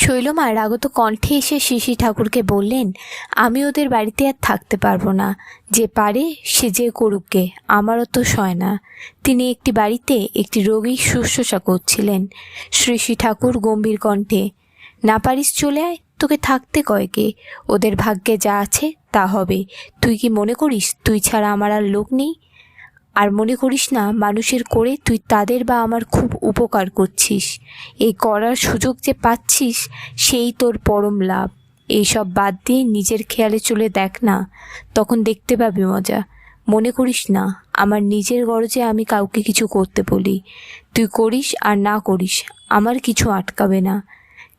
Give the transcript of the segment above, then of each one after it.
শৈলমা রাগত কণ্ঠে এসে শিশি ঠাকুরকে বললেন, আমি ওদের বাড়িতে আর থাকতে পারব না। যে পারে, সে যে করুককে আমারও তো সয় না। তিনি একটি বাড়িতে একটি রোগী শুশ্রূষা করছিলেন। শ্রী শ্রী ঠাকুর গম্ভীর কণ্ঠে, না পারিস চলে আয়, তোকে থাকতে কয়কে? ওদের ভাগ্যে যা আছে তা হবে। তুই কি মনে করিস, তুই ছাড়া আমার আর লোক নেই? আর মনে করিস না, মানুষের করে তুই তাদের বা আমার খুব উপকার করছিস। এই করার সুযোগ যে পাচ্ছিস, সেই তোর পরম লাভ। এইসব বাদ দিয়ে নিজের খেয়ালে চলে দেখ না, তখন দেখতে পাবি মজা। মনে করিস না, আমার নিজের গরজে আমি কাউকে কিছু করতে বলি। তুই করিস আর না করিস, আমার কিছু আটকাবে না।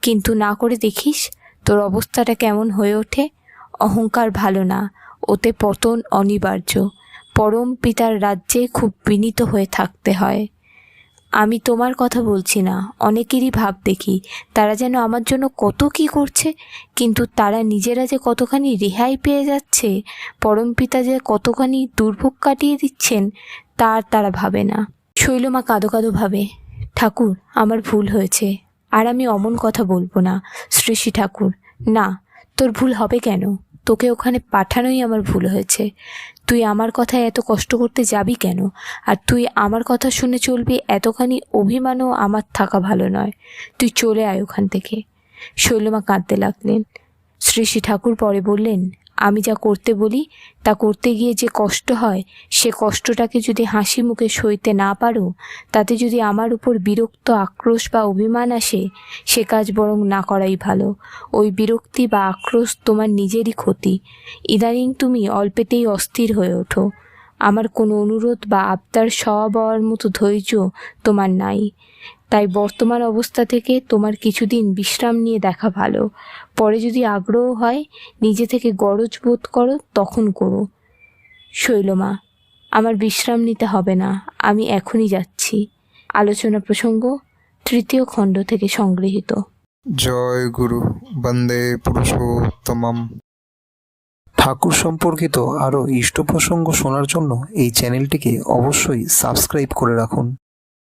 কিন্তু না করে দেখিস, তোর অবস্থাটা কেমন হয়ে ওঠে? অহংকার ভালো না, ওতে পতন অনিবার্য। পরম পিতার রাজ্যে খুব বিনীত হয়ে থাকতে হয়। আমি তোমার কথা বলছি না, অনেকেরই ভাব দেখি। তারা যেন আমার জন্য কত কি করছে, কিন্তু তারা নিজেরা যে কতখানি রেহাই পেয়ে যাচ্ছে, পরম পিতা যে কতখানি দুর্ভোগ কাটিয়ে দিচ্ছেন তার তারা ভাবে না। শৈলমা কাঁদো কাঁদো ভাবে, ঠাকুর, আমার ভুল হয়েছে, আর আমি অমন কথা বলব না, শ্রী শ্রী ঠাকুর। না, তোর ভুল হবে কেন? তোকে ওখানে পাঠানোই আমার ভুল হয়েছে। তুই আমার কথায় এত কষ্ট করতে যাবি কেন? আর তুই আমার কথা শুনে চলবি এতখানি অভিমানও আমার থাকা ভালো নয়। তুই চলে আয় ওখান থেকে। শৈলমা কাঁদতে লাগলেন। শ্রী শ্রী ঠাকুর পরে বললেন আমি যা করতে বলি, তা করতে গিয়ে যে কষ্ট হয়, সে কষ্টটাকে যদি হাসি মুখে সইতে না পারো, তাতে যদি আমার উপর বিরক্ত, আক্রোশ বা অভিমান আসে, সে কাজ বরং না করাই ভালো। ওই বিরক্তি বা আক্রোশ তোমার নিজেরই ক্ষতি। ইদানিং তুমি অল্পেতেই অস্থির হয়ে ওঠো। আমার কোনো অনুরোধ বা আবদার সওয়া পাওয়ার মতো ধৈর্য তোমার নাই। তাই বর্তমান অবস্থা থেকে তোমার কিছুদিন বিশ্রাম নিয়ে দেখা ভালো। পরে যদি আগ্রহ হয়, নিজে থেকে গরজ বোধ করো, তখন করো। শৈলমা, আমার বিশ্রাম নিতে হবে না, আমি এখনই যাচ্ছি। আলোচনা প্রসঙ্গ, তৃতীয় খণ্ড থেকে সংগৃহীত। জয় গুরু, বন্দে পুরুষোত্তমম। ঠাকুর সম্পর্কিত আরও ইষ্ট প্রসঙ্গ শোনার জন্য এই চ্যানেলটিকে অবশ্যই সাবস্ক্রাইব করে রাখুন।